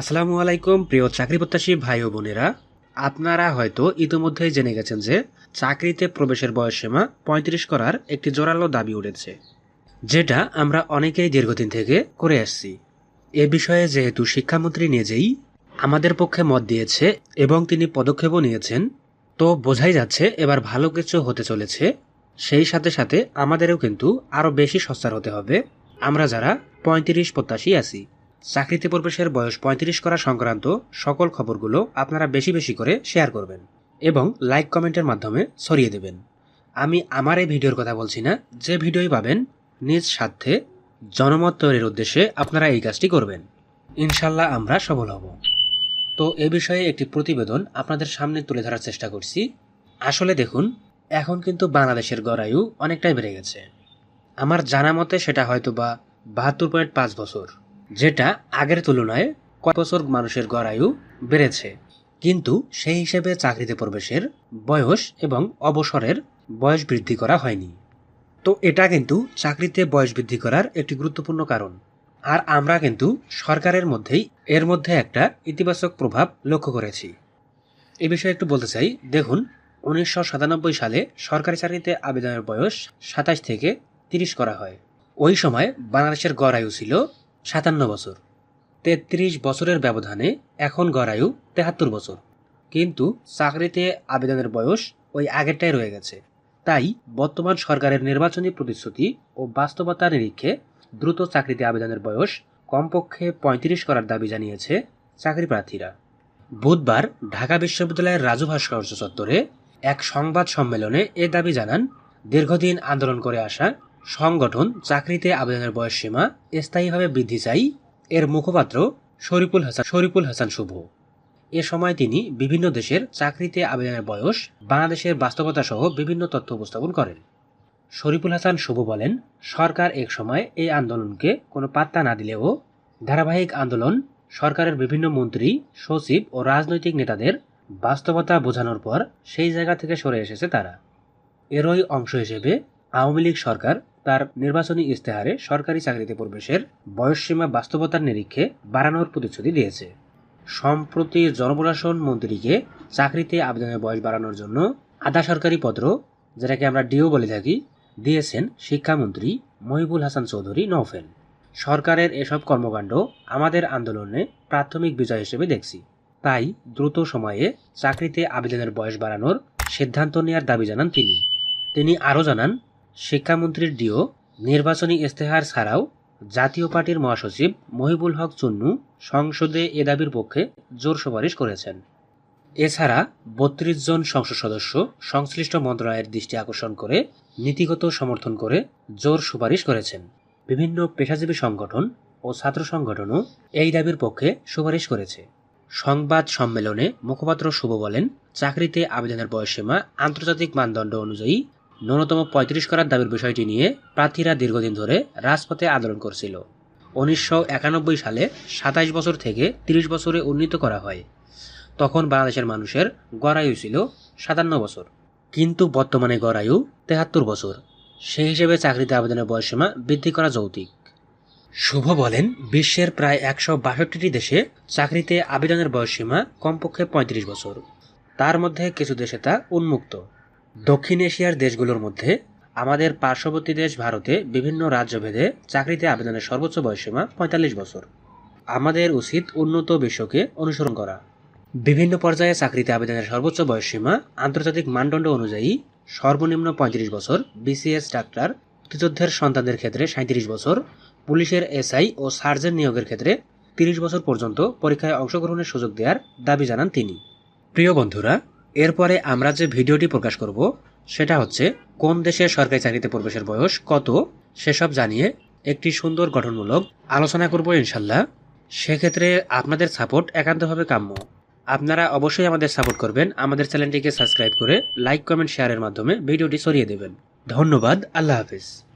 আসসালামু আলাইকুম, প্রিয় চাকরি প্রত্যাশী ভাই ও বোনেরা। আপনারা হয়তো ইতিমধ্যেই জেনে গেছেন যে চাকরিতে প্রবেশের বয়সসীমা পঁয়ত্রিশ করার একটি জোরালো দাবি উঠেছে, যেটা আমরা অনেকেই দীর্ঘদিন থেকে করে আসছি। এ বিষয়ে যেহেতু শিক্ষামন্ত্রী নিজেই আমাদের পক্ষে মত দিয়েছে এবং তিনি পদক্ষেপও নিয়েছেন, তো বোঝাই যাচ্ছে এবার ভালো কিছু হতে চলেছে, সেই সাথে সাথে আমাদেরও কিন্তু আরও বেশি সস্তার হতে হবে। আমরা যারা পঁয়ত্রিশ প্রত্যাশী আছি চাকরিতে প্রবেশের বয়স পঁয়ত্রিশ করা সংক্রান্ত সকল খবরগুলো আপনারা বেশি বেশি করে শেয়ার করবেন এবং লাইক কমেন্টের মাধ্যমে ছড়িয়ে দেবেন। আমি আমার এই ভিডিওর কথা বলছি না, যে ভিডিওই পাবেন নিজ স্বার্থে জনমত তৈরির উদ্দেশ্যে আপনারা এই কাজটি করবেন। ইনশাল্লাহ আমরা সফল হব। তো এ বিষয়ে একটি প্রতিবেদন আপনাদের সামনে তুলে ধরার চেষ্টা করছি। আসলে দেখুন, এখন কিন্তু বাংলাদেশের গড়ায়ু অনেকটাই বেড়ে গেছে। আমার জানা মতে সেটা হয়তো বা বাহাত্তর পয়েন্ট পাঁচ বছর। যেটা আগের তুলনায় কয়েক বছর মানুষের গড়ায়ু বেড়েছে। কিন্তু সেই হিসেবে চাকরিতে প্রবেশের বয়স এবং অবসরের বয়স বৃদ্ধি করা হয়নি। তো এটা কিন্তু চাকরিতে বয়স বৃদ্ধি করার একটি গুরুত্বপূর্ণ কারণ। আর আমরা কিন্তু সরকারের মধ্যেই এর মধ্যে একটা ইতিবাচক প্রভাব লক্ষ্য করেছি। এ বিষয়ে একটু বলতে চাই, দেখুন, উনিশশো সাতানব্বই সালে সরকারি চাকরিতে আবেদনের বয়স সাতাশ থেকে তিরিশ করা হয়। ওই সময় বাংলাদেশের গড় আয়ু ছিল সাতান্ন বছর। তেত্রিশ বছরের ব্যবধানে এখন গড়ায়ু তেহাত্তর বছর। কিন্তু চাকরিতে আবেদনের বয়স ওই আগেরটাই রয়ে গেছে। তাই বর্তমান সরকারের নির্বাচনী প্রতিশ্রুতি ও বাস্তবতার নিরীক্ষে দ্রুত চাকরিতে আবেদনের বয়স কমপক্ষে পঁয়ত্রিশ করার দাবি জানিয়েছে চাকরি প্রার্থীরা। বুধবার ঢাকা বিশ্ববিদ্যালয়ের রাজু ভাস্কর্য চত্বরে এক সংবাদ সম্মেলনে এ দাবি জানান, দীর্ঘদিন আন্দোলন করে আসা সংগঠন চাকরিতে আবেদনের বয়স সীমা স্থায়ীভাবে বৃদ্ধি চাই এর মুখপাত্র শরীফুল হাসান শরীফুল হাসান শুভ। এ সময় তিনি বিভিন্ন দেশের চাকরিতে আবেদনের বয়স, বাংলাদেশের বাস্তবতা সহ বিভিন্ন তথ্য উপস্থাপন করেন। শরীফুল হাসান শুভ বলেন, সরকার এক সময় এই আন্দোলনকে কোনো পাত্তা না দিলেও ধারাবাহিক আন্দোলন, সরকারের বিভিন্ন মন্ত্রী, সচিব ও রাজনৈতিক নেতাদের বাস্তবতা বোঝানোর পর সেই জায়গা থেকে সরে এসেছে তারা। এরই অংশ হিসেবে আওয়ামী লীগ সরকার তার নির্বাচনী ইস্তেহারে সরকারি চাকরিতে প্রবেশের বয়সসীমা বাস্তবতার নিরীক্ষে বাড়ানোর প্রতিশ্রুতি দিয়েছে। সম্প্রতি জনপ্রশাসন মন্ত্রীকে চাকরিতে আবেদনের বয়স বাড়ানোর জন্য আধা সরকারি পত্র, যেটাকে আমরা ডিও বলে থাকি, দিয়েছেন শিক্ষামন্ত্রী মহিবুল হাসান চৌধুরী নৌফেল সরকারের এসব কর্মকাণ্ড আমাদের আন্দোলনে প্রাথমিক বিজয় হিসেবে দেখছি। তাই দ্রুত সময়ে চাকরিতে আবেদনের বয়স বাড়ানোর সিদ্ধান্ত নেওয়ার দাবি জানান তিনি। তিনি আরও জানান শিক্ষামন্ত্রীর ডিও, নির্বাচনী ইস্তেহার ছাড়াও জাতীয় পার্টির মহাসচিব মহিবুল হক চুন্নু সংসদে এ দাবির পক্ষে জোর সুপারিশ করেছেন। এছাড়া বত্রিশ জন সংসদ সদস্য সংশ্লিষ্ট মন্ত্রণালয়ের দৃষ্টি আকর্ষণ করে নীতিগত সমর্থন করে জোর সুপারিশ করেছেন। বিভিন্ন পেশাজীবী সংগঠন ও ছাত্র সংগঠনও এই দাবির পক্ষে সুপারিশ করেছে। সংবাদ সম্মেলনে মুখপাত্র শুভ বলেন, চাকরিতে আবেদনের বয়সসীমা আন্তর্জাতিক মানদণ্ড অনুযায়ী ন্যূনতম পঁয়ত্রিশ করার দাবির বিষয়টি নিয়ে প্রার্থীরা দীর্ঘদিন ধরে রাজপথে আন্দোলন করছিল। উনিশশো একানব্বই সালে সাতাইশ বছর থেকে তিরিশ বছরে উন্নীত করা হয়। তখন বাংলাদেশের মানুষের গড়ায়ু ছিল সাতান্ন বছর। কিন্তু বর্তমানে গড়ায়ু তেহাত্তর বছর। সেই হিসেবে চাকরিতে আবেদনের বয়সসীমা বৃদ্ধি করা যৌতিক শুভ বলেন, বিশ্বের প্রায় একশো বাষট্টিটি দেশে চাকরিতে আবেদনের বয়সসীমা কমপক্ষে পঁয়ত্রিশ বছর। তার মধ্যে কিছু দেশে তা উন্মুক্ত। দক্ষিণ এশিয়ার দেশগুলোর মধ্যে আমাদের পার্শ্ববর্তী দেশ ভারতে বিভিন্ন রাজ্যভেদে চাকরিতে আবেদনের সর্বোচ্চ বয়সসীমা পঁয়তাল্লিশ বছর। আমাদের উচিত উন্নত বিশ্বকে অনুসরণ করা। বিভিন্ন পর্যায়ে চাকরিতে আবেদনের সর্বোচ্চ বয়সসীমা আন্তর্জাতিক মানদণ্ড অনুযায়ী সর্বনিম্ন পঁয়ত্রিশ বছর, বিসিএস ডাক্তার, মুক্তিযোদ্ধের সন্তানদের ক্ষেত্রে সাঁত্রিশ বছর, পুলিশের এসআই ও সার্জেন্ট নিয়োগের ক্ষেত্রে তিরিশ বছর পর্যন্ত পরীক্ষায় অংশগ্রহণের সুযোগ দেওয়ার দাবি জানান তিনি। প্রিয় বন্ধুরা এরপরে আমরা যে ভিডিওটি প্রকাশ করব, সেটা হচ্ছে কোন দেশে সরকারি চাকরিতে প্রবেশের বয়স কত, সেসব জানিয়ে একটি সুন্দর গঠনমূলক আলোচনা করব ইনশাল্লাহ সেক্ষেত্রে আপনাদের সাপোর্ট একান্তভাবে কাম্য। আপনারা অবশ্যই আমাদের সাপোর্ট করবেন, আমাদের চ্যানেলটিকে সাবস্ক্রাইব করে লাইক, কমেন্ট, শেয়ারের মাধ্যমে ভিডিওটি ছড়িয়ে দেবেন। ধন্যবাদ, আল্লাহ হাফিজ।